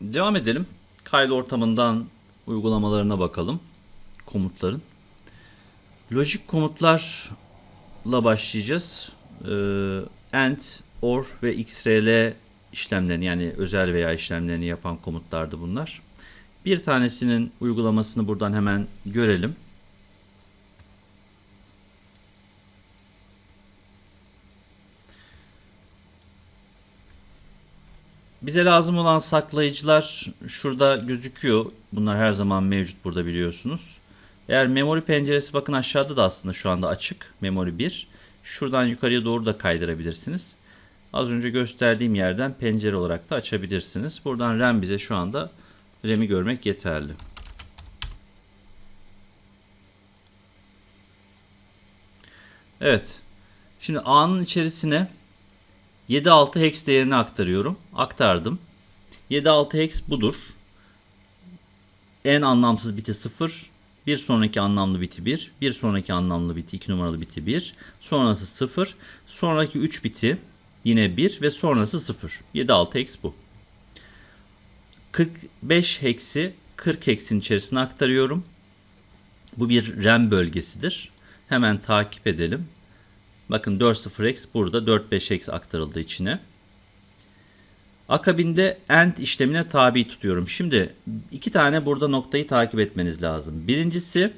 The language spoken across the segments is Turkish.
Devam edelim. Kaydı ortamından uygulamalarına bakalım. Komutların. Lojik komutlarla başlayacağız. Ee, AND, OR ve XRL işlemlerini yani özel veya işlemlerini yapan komutlardı bunlar. Bir tanesinin uygulamasını buradan hemen görelim. Bize lazım olan saklayıcılar şurada gözüküyor. Bunlar her zaman mevcut burada biliyorsunuz. Eğer memori penceresi bakın aşağıda da aslında şu anda açık. Memori 1. Şuradan yukarıya doğru da kaydırabilirsiniz. Az önce gösterdiğim yerden pencere olarak da açabilirsiniz. Buradan RAM bize şu anda RAM'i görmek yeterli. Evet. Şimdi A'nın içerisine 7.6 hex değerini aktarıyorum. Aktardım. 7.6 hex budur. En anlamsız biti 0. Bir sonraki anlamlı biti 1. Bir sonraki anlamlı biti 2 numaralı biti 1. Sonrası 0. Sonraki 3 biti yine 1 ve sonrası 0. 7.6 hex bu. 45 hex'i 40 hex'in içerisine aktarıyorum. Bu bir RAM bölgesidir. Hemen takip edelim. Bakın 40x burada 45x aktarıldı içine. Akabinde AND işlemine tabi tutuyorum. Şimdi iki tane burada noktayı takip etmeniz lazım. Birincisi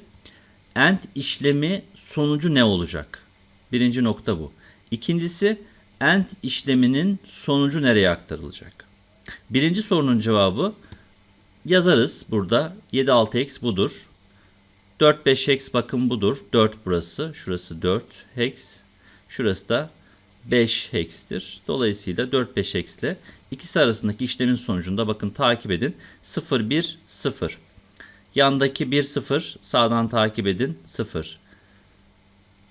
AND işlemi sonucu ne olacak? Birinci nokta bu. İkincisi AND işleminin sonucu nereye aktarılacak? Birinci sorunun cevabı yazarız burada. 7-6x budur. 4-5 hex bakın budur. 4 burası. Şurası 4 hex. Şurası da 5 hex'tir. Dolayısıyla 4-5 hex ile ikisi arasındaki işlemin sonucunda bakın takip edin. 0 1 0. Yandaki 1 0 sağdan takip edin 0.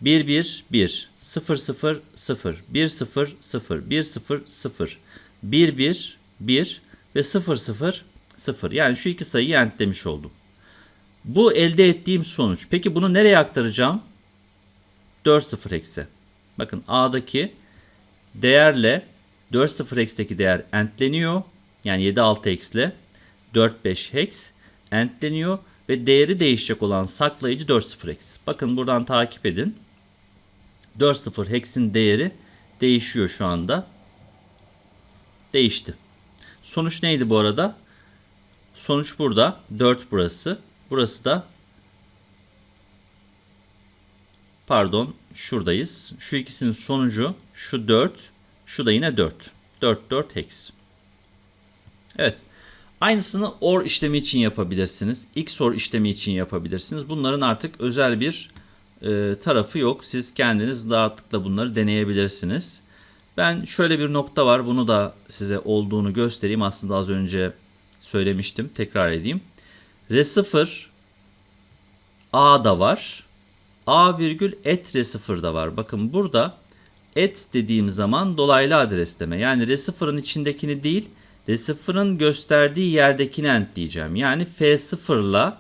1 1 1 0 0 0 1 0 0 1 0 0 1 1 1 ve 0 0 0. Yani şu iki sayıyı entlemiş oldum. Bu elde ettiğim sonuç. Peki bunu nereye aktaracağım? 4 0 eksi. Bakın A'daki değerle 4 0 hex'teki değer entleniyor. Yani 7 6 hex ile 4 5 hex entleniyor ve değeri değişecek olan saklayıcı 4 0 hex. Bakın buradan takip edin. 4 0 hex'in değeri değişiyor şu anda. Değişti. Sonuç neydi bu arada? Sonuç burada. 4 burası. Burası da pardon şuradayız. Şu ikisinin sonucu şu 4, şu da yine 4. 4 4 hex. Evet. Aynısını OR işlemi için yapabilirsiniz. XOR işlemi için yapabilirsiniz. Bunların artık özel bir e, tarafı yok. Siz kendiniz rahatlıkla bunları deneyebilirsiniz. Ben şöyle bir nokta var. Bunu da size olduğunu göstereyim. Aslında az önce söylemiştim. Tekrar edeyim. R0 A da var. A virgül et R0 da var. Bakın burada et dediğim zaman dolaylı adresleme. Yani R0'ın içindekini değil R0'ın gösterdiği yerdekini entleyeceğim. Yani F0 ile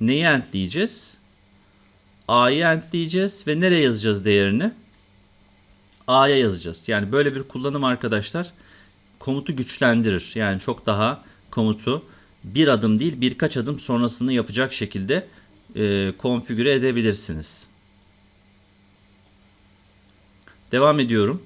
neyi entleyeceğiz? A'yı entleyeceğiz ve nereye yazacağız değerini? A'ya yazacağız. Yani böyle bir kullanım arkadaşlar komutu güçlendirir. Yani çok daha komutu bir adım değil birkaç adım sonrasını yapacak şekilde e, konfigüre edebilirsiniz. Devam ediyorum.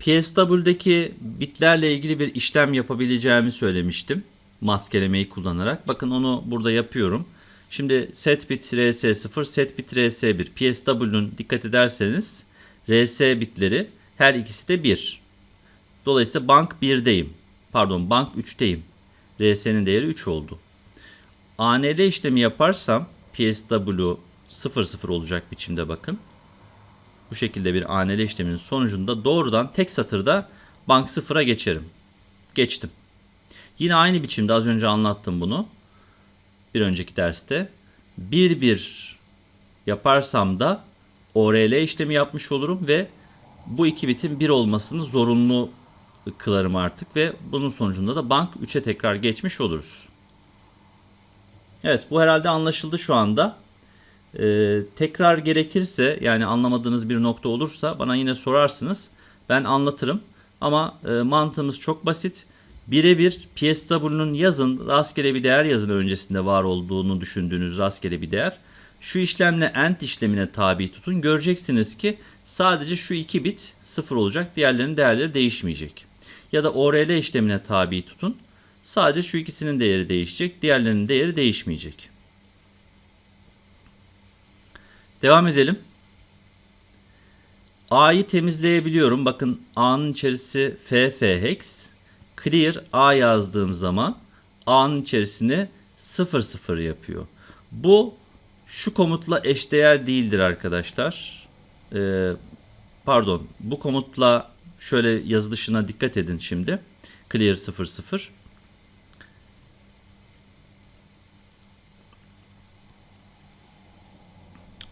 PSW'deki bitlerle ilgili bir işlem yapabileceğimi söylemiştim. Maskelemeyi kullanarak. Bakın onu burada yapıyorum. Şimdi set bit rs0, set bit rs1. PSW'nun dikkat ederseniz rs bitleri her ikisi de 1. Dolayısıyla bank 1'deyim. Pardon bank 3'teyim. RS'nin değeri 3 oldu. ANL işlemi yaparsam PSW 00 olacak biçimde bakın. Bu şekilde bir ANL işleminin sonucunda doğrudan tek satırda bank 0'a geçerim. Geçtim. Yine aynı biçimde az önce anlattım bunu. Bir önceki derste. 1-1 yaparsam da ORL işlemi yapmış olurum ve bu iki bitin 1 olmasını zorunlu kılarım artık ve bunun sonucunda da bank 3'e tekrar geçmiş oluruz. Evet bu herhalde anlaşıldı şu anda. Ee, tekrar gerekirse yani anlamadığınız bir nokta olursa bana yine sorarsınız. Ben anlatırım. Ama e, mantığımız çok basit. Birebir PSW'nun yazın rastgele bir değer yazın öncesinde var olduğunu düşündüğünüz rastgele bir değer. Şu işlemle AND işlemine tabi tutun. Göreceksiniz ki sadece şu iki bit sıfır olacak. Diğerlerinin değerleri değişmeyecek. Ya da ORL işlemine tabi tutun. Sadece şu ikisinin değeri değişecek. Diğerlerinin değeri değişmeyecek. Devam edelim. A'yı temizleyebiliyorum. Bakın A'nın içerisi FF hex. Clear A yazdığım zaman A'nın içerisini 00 yapıyor. Bu şu komutla eşdeğer değildir arkadaşlar. Ee, pardon bu komutla şöyle yazılışına dikkat edin şimdi. Clear 00.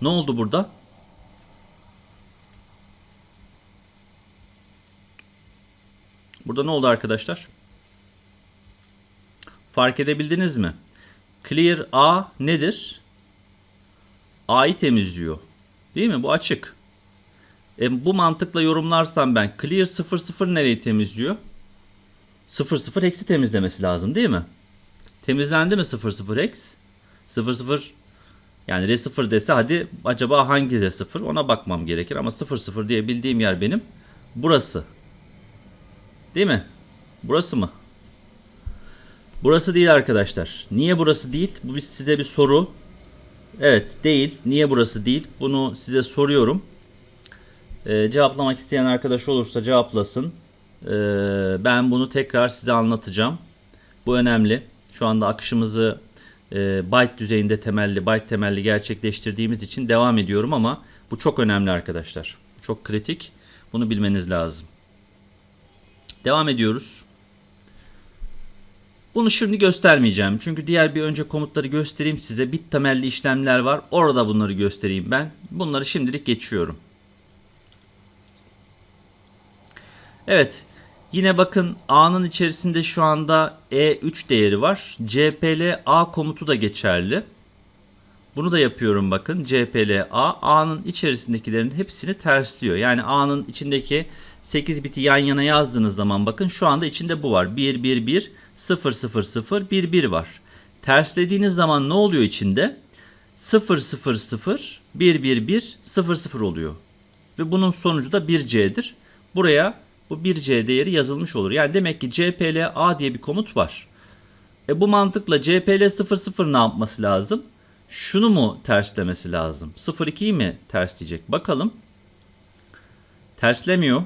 Ne oldu burada? Burada ne oldu arkadaşlar? Fark edebildiniz mi? Clear A nedir? A'yı temizliyor. Değil mi? Bu açık. E, bu mantıkla yorumlarsam ben clear 00 nereyi temizliyor? 00 eksi temizlemesi lazım değil mi? Temizlendi mi 00 eksi? 00 yani R0 dese hadi acaba hangi R0 ona bakmam gerekir ama 00 diye bildiğim yer benim burası. Değil mi? Burası mı? Burası değil arkadaşlar. Niye burası değil? Bu size bir soru. Evet değil. Niye burası değil? Bunu size soruyorum. Ee, cevaplamak isteyen arkadaş olursa cevaplasın. Ee, ben bunu tekrar size anlatacağım. Bu önemli. Şu anda akışımızı e, byte düzeyinde temelli, byte temelli gerçekleştirdiğimiz için devam ediyorum ama bu çok önemli arkadaşlar. Çok kritik. Bunu bilmeniz lazım. Devam ediyoruz. Bunu şimdi göstermeyeceğim. Çünkü diğer bir önce komutları göstereyim size. Bit temelli işlemler var. Orada bunları göstereyim ben. Bunları şimdilik geçiyorum. Evet. Yine bakın A'nın içerisinde şu anda E3 değeri var. CPL A komutu da geçerli. Bunu da yapıyorum bakın. CPL A A'nın içerisindekilerin hepsini tersliyor. Yani A'nın içindeki 8 biti yan yana yazdığınız zaman bakın şu anda içinde bu var. 1 1 1 0 0 0 1 1 var. Terslediğiniz zaman ne oluyor içinde? 0 0 0 1 1 1 0 0 oluyor. Ve bunun sonucu da 1C'dir. Buraya bu 1C değeri yazılmış olur. Yani demek ki CPL A diye bir komut var. E bu mantıkla CPL 00 ne yapması lazım? Şunu mu terslemesi lazım? 02'yi mi tersleyecek? Bakalım. Terslemiyor.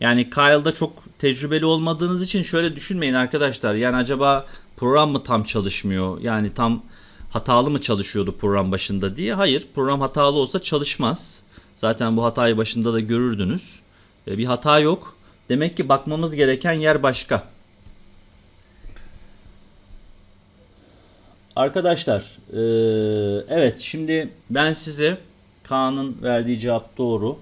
Yani Kyle'da çok tecrübeli olmadığınız için şöyle düşünmeyin arkadaşlar. Yani acaba program mı tam çalışmıyor? Yani tam hatalı mı çalışıyordu program başında diye. Hayır program hatalı olsa çalışmaz. Zaten bu hatayı başında da görürdünüz. E, bir hata yok. Demek ki bakmamız gereken yer başka. Arkadaşlar e, evet şimdi ben size Kaan'ın verdiği cevap doğru.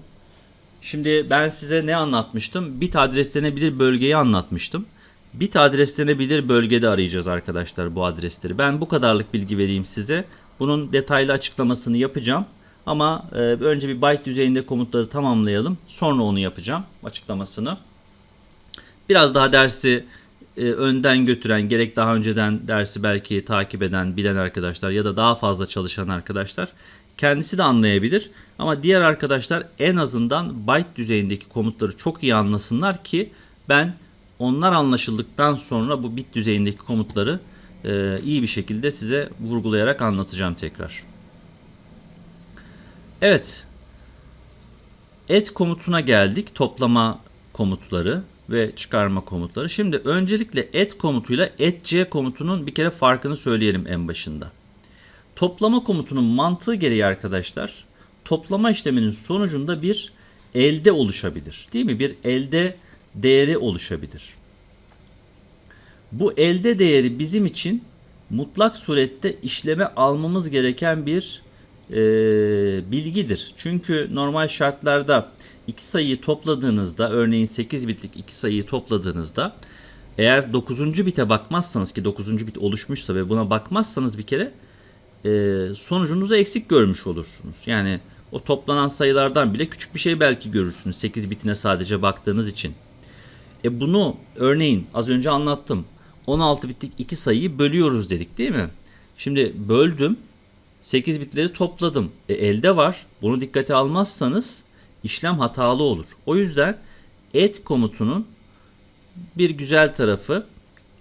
Şimdi ben size ne anlatmıştım? Bit adreslenebilir bölgeyi anlatmıştım. Bit adreslenebilir bölgede arayacağız arkadaşlar bu adresleri. Ben bu kadarlık bilgi vereyim size. Bunun detaylı açıklamasını yapacağım. Ama e, önce bir byte düzeyinde komutları tamamlayalım. Sonra onu yapacağım açıklamasını. Biraz daha dersi e, önden götüren, gerek daha önceden dersi belki takip eden, bilen arkadaşlar ya da daha fazla çalışan arkadaşlar kendisi de anlayabilir. Ama diğer arkadaşlar en azından byte düzeyindeki komutları çok iyi anlasınlar ki ben onlar anlaşıldıktan sonra bu bit düzeyindeki komutları e, iyi bir şekilde size vurgulayarak anlatacağım tekrar. Evet. Et komutuna geldik. Toplama komutları ve çıkarma komutları. Şimdi öncelikle et komutuyla etc komutunun bir kere farkını söyleyelim en başında. Toplama komutunun mantığı gereği arkadaşlar toplama işleminin sonucunda bir elde oluşabilir. Değil mi? Bir elde değeri oluşabilir. Bu elde değeri bizim için mutlak surette işleme almamız gereken bir e, bilgidir. Çünkü normal şartlarda iki sayıyı topladığınızda örneğin 8 bitlik iki sayıyı topladığınızda eğer 9. bite bakmazsanız ki 9. bit oluşmuşsa ve buna bakmazsanız bir kere e, sonucunuzu eksik görmüş olursunuz. Yani O toplanan sayılardan bile küçük bir şey belki görürsünüz 8 bitine sadece baktığınız için. E bunu örneğin az önce anlattım. 16 bitlik iki sayıyı bölüyoruz dedik değil mi? Şimdi böldüm. 8 bitleri topladım. E, elde var. Bunu dikkate almazsanız işlem hatalı olur. O yüzden et komutunun bir güzel tarafı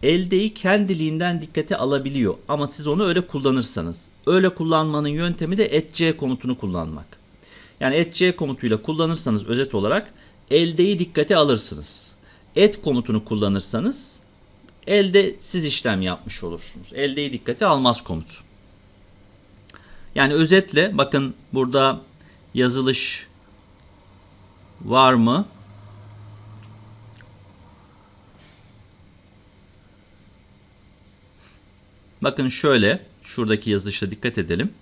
eldeyi kendiliğinden dikkate alabiliyor. Ama siz onu öyle kullanırsanız. Öyle kullanmanın yöntemi de etc komutunu kullanmak. Yani etc komutuyla kullanırsanız özet olarak eldeyi dikkate alırsınız. Et komutunu kullanırsanız elde siz işlem yapmış olursunuz. Eldeyi dikkate almaz komut. Yani özetle bakın burada yazılış var mı? Bakın şöyle şuradaki yazılışa dikkat edelim.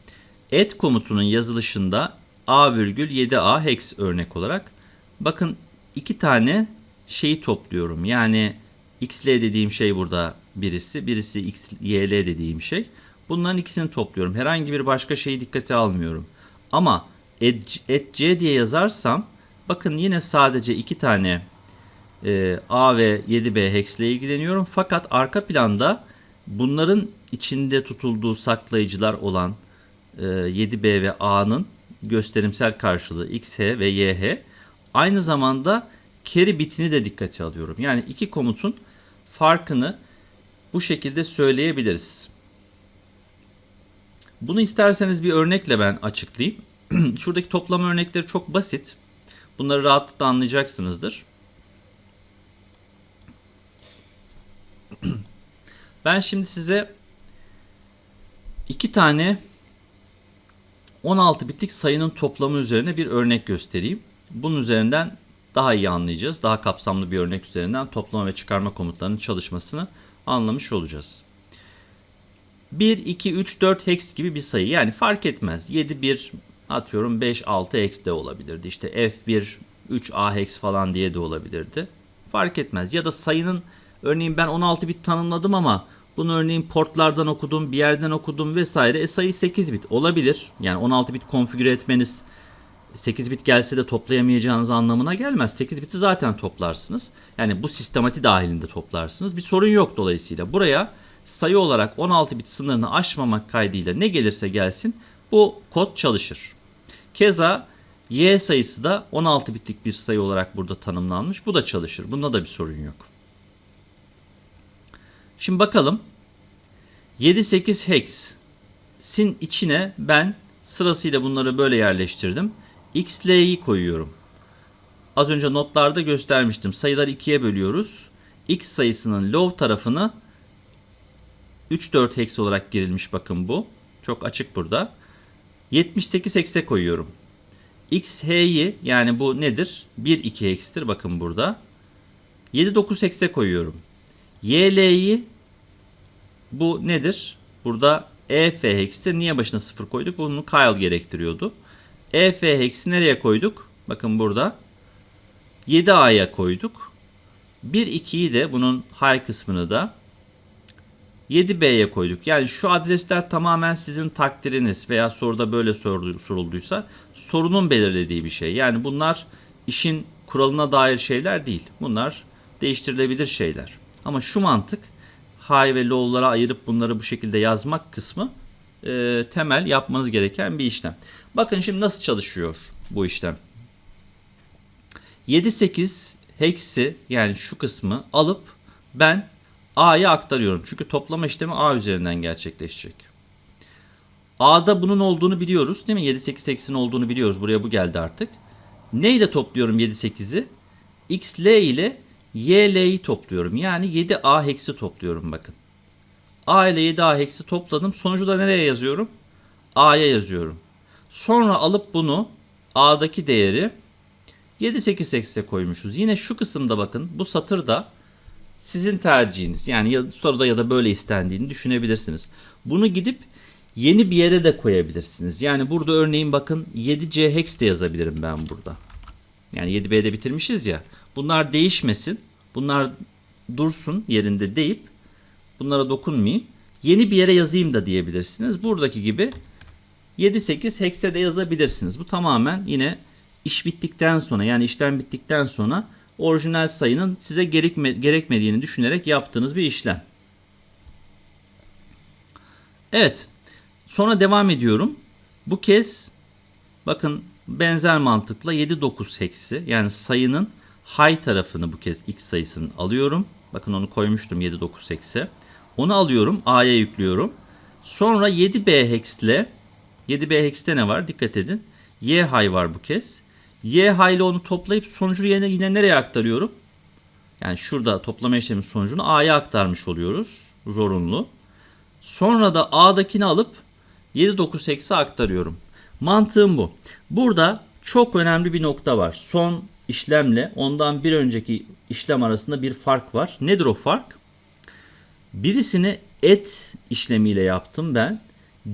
Et komutunun yazılışında a virgül 7a hex örnek olarak bakın iki tane şeyi topluyorum. Yani xl dediğim şey burada birisi, birisi xyl dediğim şey. Bunların ikisini topluyorum. Herhangi bir başka şeyi dikkate almıyorum. Ama et, et c diye yazarsam bakın yine sadece iki tane e, a ve 7b hex ile ilgileniyorum. Fakat arka planda bunların içinde tutulduğu saklayıcılar olan e, 7b ve a'nın gösterimsel karşılığı x, h ve y, h aynı zamanda carry bitini de dikkate alıyorum. Yani iki komutun farkını bu şekilde söyleyebiliriz. Bunu isterseniz bir örnekle ben açıklayayım. Şuradaki toplama örnekleri çok basit. Bunları rahatlıkla anlayacaksınızdır. Ben şimdi size iki tane 16 bitlik sayının toplamı üzerine bir örnek göstereyim. Bunun üzerinden daha iyi anlayacağız. Daha kapsamlı bir örnek üzerinden toplama ve çıkarma komutlarının çalışmasını anlamış olacağız. 1, 2, 3, 4 hex gibi bir sayı. Yani fark etmez. 7, 1 atıyorum 5, 6 hex de olabilirdi. İşte F1, 3A hex falan diye de olabilirdi. Fark etmez. Ya da sayının örneğin ben 16 bit tanımladım ama bunu örneğin portlardan okudum, bir yerden okudum vesaire. E sayı 8 bit olabilir. Yani 16 bit konfigüre etmeniz 8 bit gelse de toplayamayacağınız anlamına gelmez. 8 biti zaten toplarsınız. Yani bu sistemati dahilinde toplarsınız. Bir sorun yok dolayısıyla. Buraya sayı olarak 16 bit sınırını aşmamak kaydıyla ne gelirse gelsin bu kod çalışır. Keza y sayısı da 16 bitlik bir sayı olarak burada tanımlanmış. Bu da çalışır. Bunda da bir sorun yok. Şimdi bakalım. 7-8 hex sin içine ben sırasıyla bunları böyle yerleştirdim. xl'yi koyuyorum. Az önce notlarda göstermiştim. Sayıları ikiye bölüyoruz. x sayısının low tarafını 3-4 hex olarak girilmiş bakın bu. Çok açık burada. 78 hex'e koyuyorum. xh'yi yani bu nedir? 1-2 hex'tir bakın burada. 7-9 hex'e koyuyorum. YL'yi bu nedir? Burada EF hex'te niye başına 0 koyduk? Bunu Kyle gerektiriyordu. EF hex'i nereye koyduk? Bakın burada 7A'ya koyduk. 1-2'yi de bunun high kısmını da 7B'ye koyduk. Yani şu adresler tamamen sizin takdiriniz veya soruda böyle sorulduysa sorunun belirlediği bir şey. Yani bunlar işin kuralına dair şeyler değil. Bunlar değiştirilebilir şeyler. Ama şu mantık high ve low'lara ayırıp bunları bu şekilde yazmak kısmı e, temel yapmanız gereken bir işlem. Bakın şimdi nasıl çalışıyor bu işlem. 7-8 hex'i yani şu kısmı alıp ben A'ya aktarıyorum. Çünkü toplama işlemi A üzerinden gerçekleşecek. A'da bunun olduğunu biliyoruz değil mi? 7-8 hex'in olduğunu biliyoruz. Buraya bu geldi artık. Ne ile topluyorum 7-8'i? XL ile YL'yi topluyorum. Yani 7A hex'i topluyorum bakın. A ile 7A hex'i topladım. Sonucu da nereye yazıyorum? A'ya yazıyorum. Sonra alıp bunu A'daki değeri 7-8 hex'e koymuşuz. Yine şu kısımda bakın bu satırda sizin tercihiniz. Yani ya, soruda ya da böyle istendiğini düşünebilirsiniz. Bunu gidip yeni bir yere de koyabilirsiniz. Yani burada örneğin bakın 7C hex de yazabilirim ben burada. Yani 7B'de bitirmişiz ya. Bunlar değişmesin. Bunlar dursun yerinde deyip bunlara dokunmayayım. Yeni bir yere yazayım da diyebilirsiniz. Buradaki gibi 7 8 hekse de yazabilirsiniz. Bu tamamen yine iş bittikten sonra yani işlem bittikten sonra orijinal sayının size gerekme, gerekmediğini düşünerek yaptığınız bir işlem. Evet. Sonra devam ediyorum. Bu kez bakın benzer mantıkla 7 9 heksi yani sayının high tarafını bu kez x sayısının alıyorum. Bakın onu koymuştum 7 9 hekse. Onu alıyorum A'ya yüklüyorum. Sonra 7B heksle 7B hekste ne var? Dikkat edin. Y high var bu kez. Y ile onu toplayıp sonucu yine, yine nereye aktarıyorum? Yani şurada toplama işlemi sonucunu A'ya aktarmış oluyoruz. Zorunlu. Sonra da A'dakini alıp 7 9 heksi aktarıyorum. Mantığım bu. Burada çok önemli bir nokta var. Son işlemle ondan bir önceki işlem arasında bir fark var. Nedir o fark? Birisini et işlemiyle yaptım ben.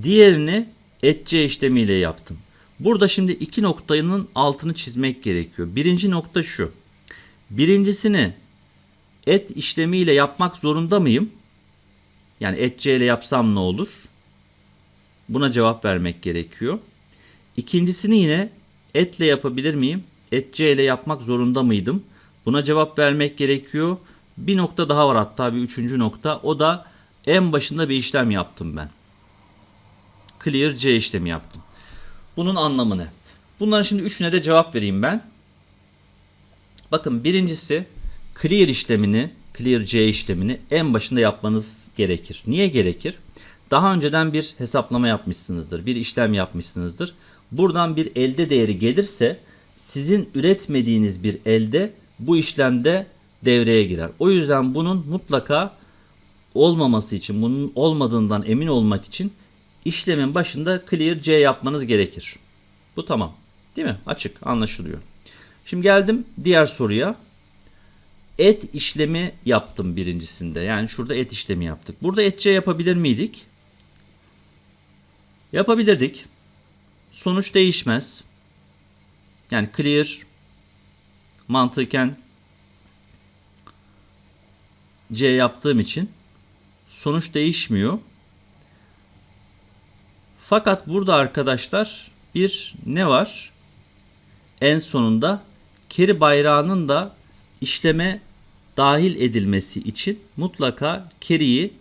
Diğerini etçe işlemiyle yaptım. Burada şimdi iki noktanın altını çizmek gerekiyor. Birinci nokta şu. Birincisini et işlemiyle yapmak zorunda mıyım? Yani etçe ile yapsam ne olur? Buna cevap vermek gerekiyor. İkincisini yine etle yapabilir miyim? Etçe ile yapmak zorunda mıydım? Buna cevap vermek gerekiyor. Bir nokta daha var hatta bir üçüncü nokta. O da en başında bir işlem yaptım ben. Clear C işlemi yaptım. Bunun anlamı ne? Bunların şimdi üçüne de cevap vereyim ben. Bakın birincisi clear işlemini, clear C işlemini en başında yapmanız gerekir. Niye gerekir? Daha önceden bir hesaplama yapmışsınızdır, bir işlem yapmışsınızdır. Buradan bir elde değeri gelirse sizin üretmediğiniz bir elde bu işlemde devreye girer. O yüzden bunun mutlaka olmaması için, bunun olmadığından emin olmak için işlemin başında clear C yapmanız gerekir. Bu tamam. Değil mi? Açık, anlaşılıyor. Şimdi geldim diğer soruya. Et işlemi yaptım birincisinde. Yani şurada et işlemi yaptık. Burada et C yapabilir miydik? Yapabilirdik. Sonuç değişmez. Yani clear mantıken C yaptığım için sonuç değişmiyor. Fakat burada arkadaşlar bir ne var? En sonunda keri bayrağının da işleme dahil edilmesi için mutlaka keriyi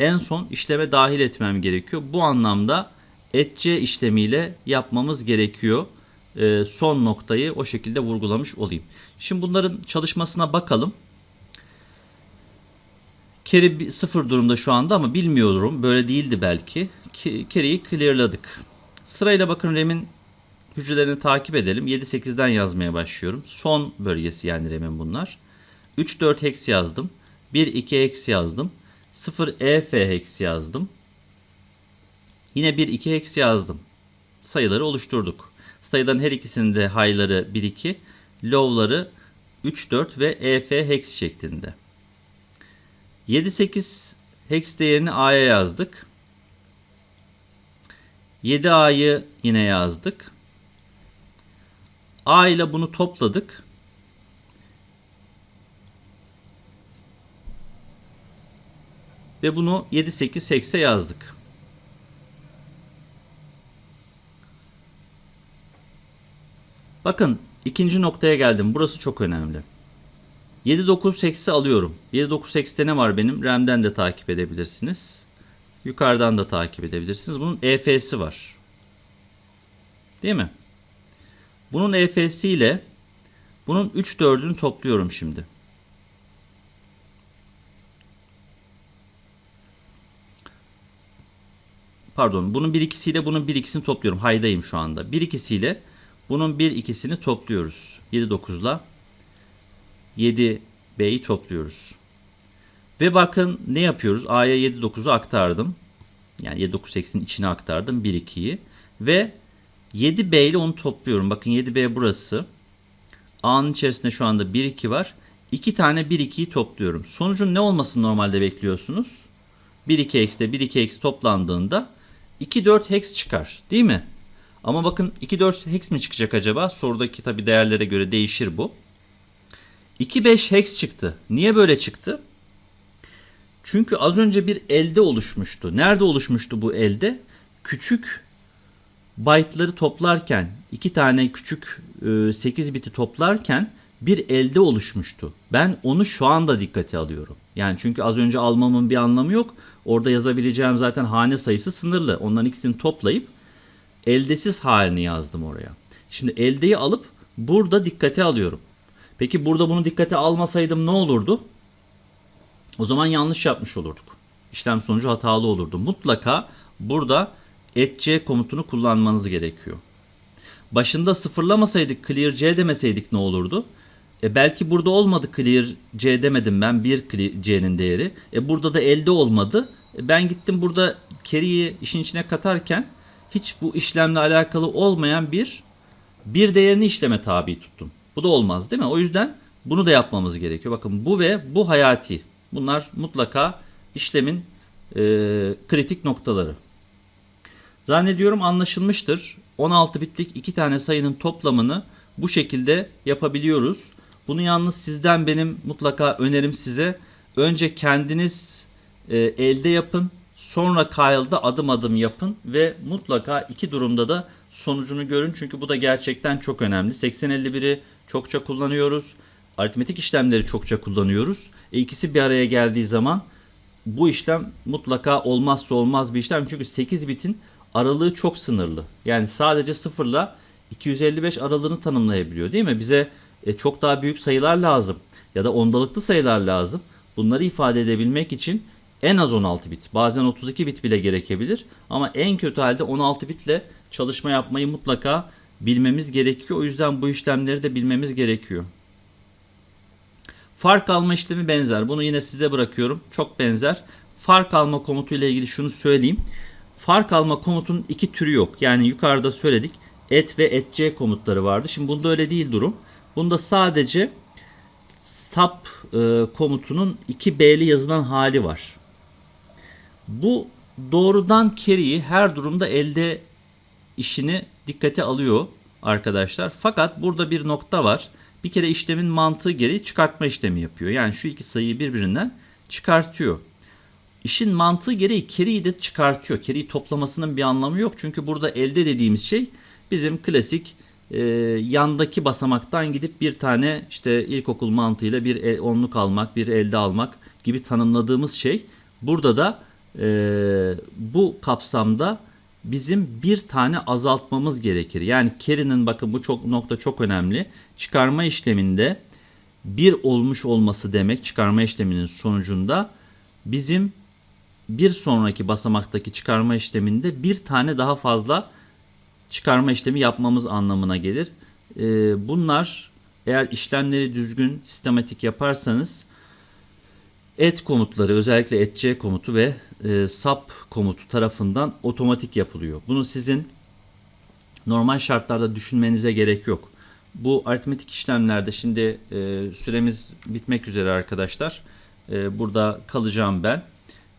en son işleme dahil etmem gerekiyor. Bu anlamda etce işlemiyle yapmamız gerekiyor. Ee, son noktayı o şekilde vurgulamış olayım. Şimdi bunların çalışmasına bakalım. Keri sıfır durumda şu anda ama bilmiyorum. Böyle değildi belki. Keri'yi clearladık. Sırayla bakın RAM'in hücrelerini takip edelim. 7-8'den yazmaya başlıyorum. Son bölgesi yani RAM'in bunlar. 3-4 hex yazdım. 1-2 hex yazdım. 0-EF hex yazdım. Yine 1-2 hex yazdım. Sayıları oluşturduk. Sayıların her ikisinde high'ları 1-2, low'ları 3-4 ve EF hex şeklinde. 7-8 hex değerini A'ya yazdık. 7A'yı yine yazdık. A ile bunu topladık. Ve bunu 7-8 hex'e yazdık. Bakın ikinci noktaya geldim. Burası çok önemli. 7-9 hex'i alıyorum. 7-9 hex'te ne var benim? RAM'den de takip edebilirsiniz. Yukarıdan da takip edebilirsiniz. Bunun EF'si var. Değil mi? Bunun EF'si ile bunun 3 4'ünü topluyorum şimdi. Pardon, bunun 1 ikisiyle bunun 1 ikisini topluyorum. Haydayım şu anda. 1 ikisiyle bunun 1 ikisini topluyoruz. 7 9'la 7B'yi topluyoruz. Ve bakın ne yapıyoruz? A'ya 7 9'u aktardım. Yani 7 9 eksin içine aktardım 1 2'yi ve 7B ile onu topluyorum. Bakın 7B burası. A'nın içerisinde şu anda 1 2 var. 2 tane 1 2'yi topluyorum. Sonucun ne olmasını normalde bekliyorsunuz? 1 2 x'te 1 2 x toplandığında 2 4 hex çıkar, değil mi? Ama bakın 2 4 hex mi çıkacak acaba? Sorudaki tabi değerlere göre değişir bu. 2 5 hex çıktı. Niye böyle çıktı? Çünkü az önce bir elde oluşmuştu. Nerede oluşmuştu bu elde? Küçük byte'ları toplarken iki tane küçük e, 8 biti toplarken bir elde oluşmuştu. Ben onu şu anda dikkate alıyorum. Yani çünkü az önce almamın bir anlamı yok. Orada yazabileceğim zaten hane sayısı sınırlı. Onların ikisini toplayıp eldesiz halini yazdım oraya. Şimdi eldeyi alıp burada dikkate alıyorum. Peki burada bunu dikkate almasaydım ne olurdu? O zaman yanlış yapmış olurduk. İşlem sonucu hatalı olurdu. Mutlaka burada etc komutunu kullanmanız gerekiyor. Başında sıfırlamasaydık clear c demeseydik ne olurdu? E belki burada olmadı clear c demedim ben 1 c'nin değeri. E burada da elde olmadı. E ben gittim burada carry'i işin içine katarken hiç bu işlemle alakalı olmayan bir bir değerini işleme tabi tuttum. Bu da olmaz değil mi? O yüzden bunu da yapmamız gerekiyor. Bakın bu ve bu hayati. Bunlar mutlaka işlemin e, kritik noktaları. Zannediyorum anlaşılmıştır. 16 bitlik iki tane sayının toplamını bu şekilde yapabiliyoruz. Bunu yalnız sizden benim mutlaka önerim size. Önce kendiniz e, elde yapın. Sonra Kyle'da adım adım yapın ve mutlaka iki durumda da sonucunu görün. Çünkü bu da gerçekten çok önemli. 8051'i çokça kullanıyoruz. Aritmetik işlemleri çokça kullanıyoruz. E ikisi bir araya geldiği zaman bu işlem mutlaka olmazsa olmaz bir işlem. Çünkü 8 bitin aralığı çok sınırlı. Yani sadece 0 ile 255 aralığını tanımlayabiliyor değil mi? Bize e, çok daha büyük sayılar lazım ya da ondalıklı sayılar lazım. Bunları ifade edebilmek için en az 16 bit, bazen 32 bit bile gerekebilir. Ama en kötü halde 16 bitle çalışma yapmayı mutlaka bilmemiz gerekiyor. O yüzden bu işlemleri de bilmemiz gerekiyor. Fark alma işlemi benzer. Bunu yine size bırakıyorum. Çok benzer. Fark alma komutu ile ilgili şunu söyleyeyim. Fark alma komutunun iki türü yok. Yani yukarıda söyledik. Et ve etc komutları vardı. Şimdi bunda öyle değil durum. Bunda sadece sap e, komutunun 2B'li yazılan hali var. Bu doğrudan carry'i her durumda elde işini dikkate alıyor arkadaşlar. Fakat burada bir nokta var. Bir kere işlemin mantığı gereği çıkartma işlemi yapıyor. Yani şu iki sayıyı birbirinden çıkartıyor. İşin mantığı gereği carry'i de çıkartıyor. Carry'i toplamasının bir anlamı yok. Çünkü burada elde dediğimiz şey bizim klasik e, yandaki basamaktan gidip bir tane işte ilkokul mantığıyla bir el, onluk almak, bir elde almak gibi tanımladığımız şey. Burada da e, bu kapsamda bizim bir tane azaltmamız gerekir. Yani carry'nin bakın bu çok nokta çok önemli. Çıkarma işleminde bir olmuş olması demek çıkarma işleminin sonucunda bizim bir sonraki basamaktaki çıkarma işleminde bir tane daha fazla çıkarma işlemi yapmamız anlamına gelir. Ee, bunlar eğer işlemleri düzgün sistematik yaparsanız et komutları özellikle etc komutu ve e, sap komutu tarafından otomatik yapılıyor. Bunu sizin normal şartlarda düşünmenize gerek yok. Bu aritmetik işlemlerde şimdi e, süremiz bitmek üzere arkadaşlar. E, burada kalacağım ben.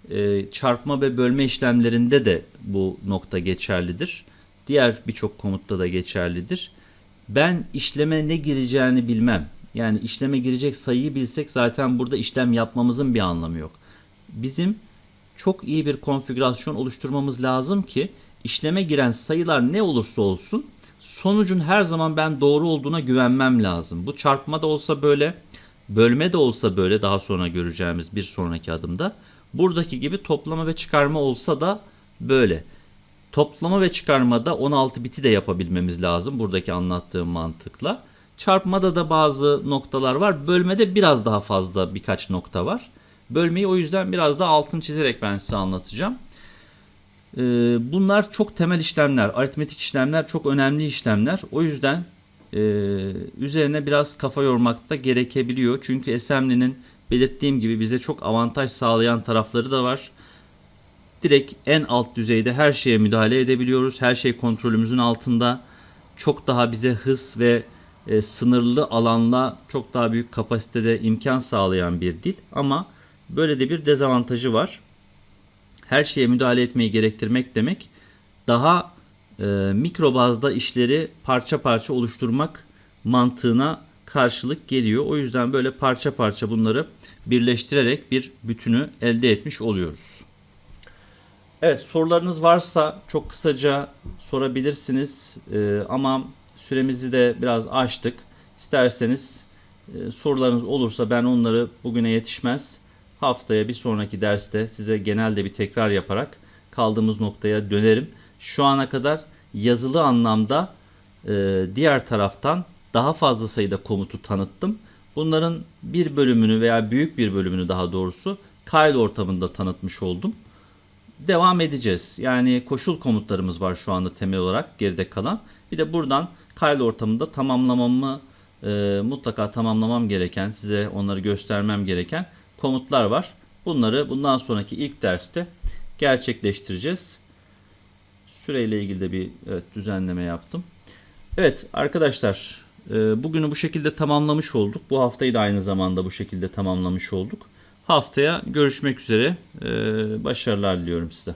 E, çarpma ve bölme işlemlerinde de bu nokta geçerlidir. Diğer birçok komutta da geçerlidir. Ben işleme ne gireceğini bilmem. Yani işleme girecek sayıyı bilsek zaten burada işlem yapmamızın bir anlamı yok. Bizim çok iyi bir konfigürasyon oluşturmamız lazım ki işleme giren sayılar ne olursa olsun sonucun her zaman ben doğru olduğuna güvenmem lazım. Bu çarpma da olsa böyle, bölme de olsa böyle daha sonra göreceğimiz bir sonraki adımda. Buradaki gibi toplama ve çıkarma olsa da böyle. Toplama ve çıkarmada 16 biti de yapabilmemiz lazım buradaki anlattığım mantıkla. Çarpmada da bazı noktalar var. Bölmede biraz daha fazla birkaç nokta var. Bölmeyi o yüzden biraz daha altın çizerek ben size anlatacağım. Ee, bunlar çok temel işlemler, aritmetik işlemler çok önemli işlemler. O yüzden e, üzerine biraz kafa yormak da gerekebiliyor. Çünkü assembly'nin belirttiğim gibi bize çok avantaj sağlayan tarafları da var. Direkt en alt düzeyde her şeye müdahale edebiliyoruz. Her şey kontrolümüzün altında. Çok daha bize hız ve e, sınırlı alanla çok daha büyük kapasitede imkan sağlayan bir dil. Ama böyle de bir dezavantajı var. Her şeye müdahale etmeyi gerektirmek demek daha e, mikro bazda işleri parça parça oluşturmak mantığına karşılık geliyor. O yüzden böyle parça parça bunları birleştirerek bir bütünü elde etmiş oluyoruz. Evet sorularınız varsa çok kısaca sorabilirsiniz Ee, ama süremizi de biraz aştık. İsterseniz e, sorularınız olursa ben onları bugüne yetişmez. Haftaya bir sonraki derste size genelde bir tekrar yaparak kaldığımız noktaya dönerim. Şu ana kadar yazılı anlamda e, diğer taraftan daha fazla sayıda komutu tanıttım. Bunların bir bölümünü veya büyük bir bölümünü daha doğrusu Kyle ortamında tanıtmış oldum devam edeceğiz. Yani koşul komutlarımız var şu anda temel olarak geride kalan. Bir de buradan Kyle ortamında tamamlamamı e, mutlaka tamamlamam gereken, size onları göstermem gereken komutlar var. Bunları bundan sonraki ilk derste gerçekleştireceğiz. Süreyle ilgili de bir evet, düzenleme yaptım. Evet arkadaşlar e, bugünü bu şekilde tamamlamış olduk. Bu haftayı da aynı zamanda bu şekilde tamamlamış olduk. Haftaya görüşmek üzere. E, başarılar diliyorum size.